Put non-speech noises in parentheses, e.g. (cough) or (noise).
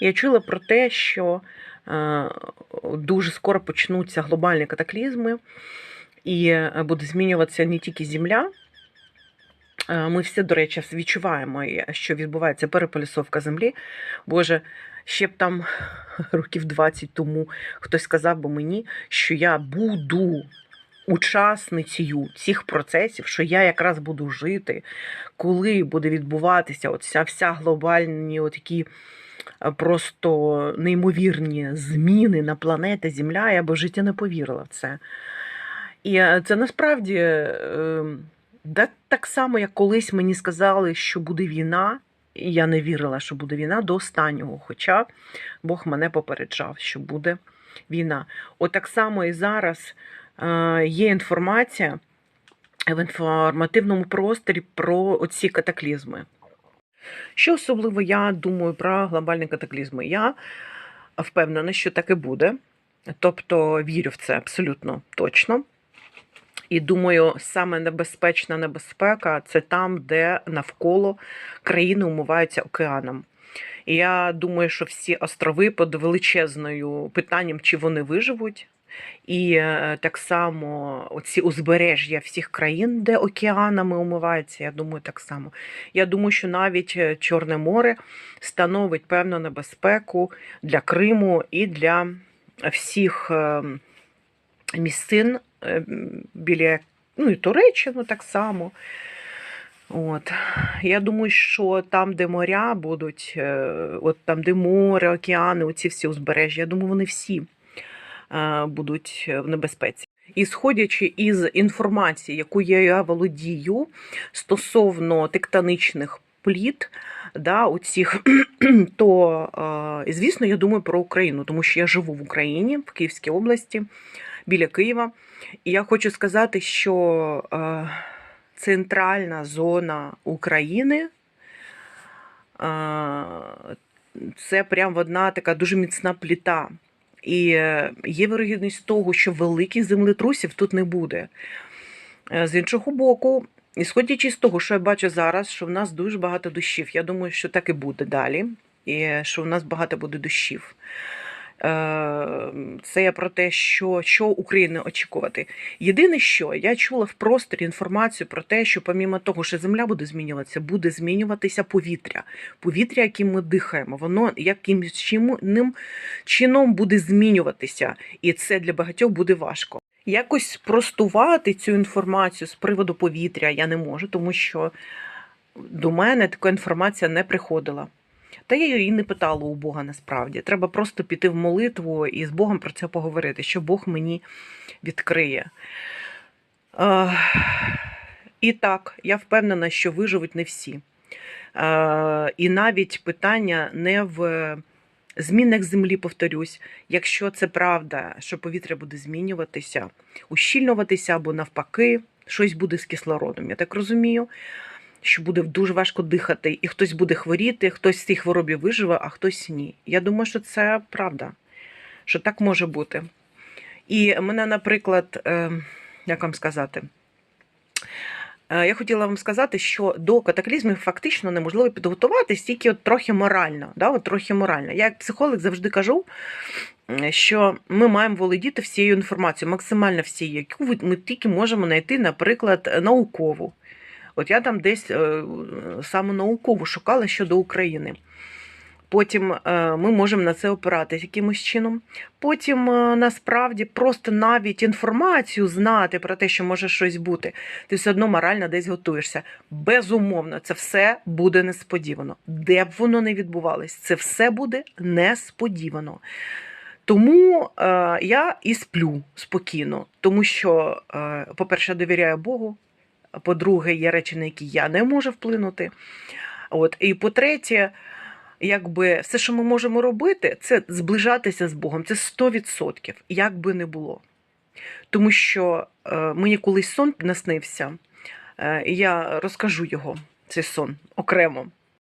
Я чула про те, що е, дуже скоро почнуться глобальні катаклізми, і е, буде змінюватися не тільки Земля. Е, Ми всі, до речі, відчуваємо, що відбувається переполісовка землі. Боже, ще б там (laughs) років 20 тому хтось сказав би мені, що я буду учасницею цих процесів, що я якраз буду жити, коли буде відбуватися от вся, вся глобальні такі просто неймовірні зміни на планеті Земля, я би в житті не повірила в це. І е, це насправді е, да, так само, як колись мені сказали, що буде війна, і я не вірила, що буде війна до останнього. Хоча Бог мене попереджав, що буде війна. От так само і зараз е, є інформація в інформативному просторі про оці катаклізми. Що особливо я думаю про глобальні катаклізми? Я впевнена, що так і буде. Тобто вірю в це абсолютно точно. І думаю, саме небезпечна небезпека це там, де навколо країни умиваються океаном. І я думаю, що всі острови під величезною питанням, чи вони виживуть. І е, так само оці узбережжя всіх країн, де океанами умиваються, я думаю, так само. Я думаю, що навіть е, Чорне море становить певну небезпеку для Криму і для всіх е, місцин біля ну, і Туреччину так само. От. Я думаю, що там, де моря будуть, от там, де море, океани, оці всі узбережжя, я думаю, вони всі будуть в небезпеці. І сходячи із інформації, яку я володію стосовно тектонічних пліт, да, оцих, (clears throat) то, е, звісно, я думаю про Україну, тому що я живу в Україні, в Київській області, біля Києва. І я хочу сказати, що е, центральна зона України е, це прям одна така дуже міцна пліта. І е, є вирогідність того, що великих землетрусів тут не буде. Е, З іншого боку, ісходячи з того, що я бачу зараз, що в нас дуже багато дощів. Я думаю, що так і буде далі, і що в нас багато буде дощів. Е, Це про те, що, що України очікувати. Єдине, що я чула в просторі інформацію про те, що помімо того, що земля буде змінюватися, буде змінюватися повітря. Повітря, яким ми дихаємо, воно якимось чином, чином буде змінюватися, і це для багатьох буде важко. Якось спростувати цю інформацію з приводу повітря я не можу, тому що до мене така інформація не приходила. Та я її не питала у Бога насправді. Треба просто піти в молитву і з Богом про це поговорити, що Бог мені відкриє. Е, І так, я впевнена, що виживуть не всі. Е, І навіть питання не в змінах землі, повторюсь, якщо це правда, що повітря буде змінюватися, ущільнюватися або навпаки, щось буде з кислородом. Я так розумію що буде дуже важко дихати, і хтось буде хворіти, хтось з цій хворобі виживе, а хтось ні. Я думаю, що це правда, що так може бути. І мене, наприклад, е, як вам сказати, е, я хотіла вам сказати, що до катаклізмів фактично неможливо підготуватись тільки от трохи морально. Да, от трохи морально. Я як психолог завжди кажу, що ми маємо володіти всією інформацією, максимально всією, яку ми тільки можемо знайти, наприклад, наукову. От я там десь е, саме науково шукала щодо України. Потім е, ми можемо на це опиратися якимось чином. Потім е, насправді просто навіть інформацію знати про те, що може щось бути, ти все одно морально десь готуєшся. Безумовно, це все буде несподівано. Де б воно не відбувалось, це все буде несподівано. Тому я і сплю спокійно, тому що, по-перше, довіряю Богу. По-друге, є речі, на які я не можу вплинути. От. І по-третє, якби все, що ми можемо робити, це зближатися з Богом. Це 100%, як би не було. Тому що е, мені колись сон наснився, е, і я розкажу його, цей сон окремо.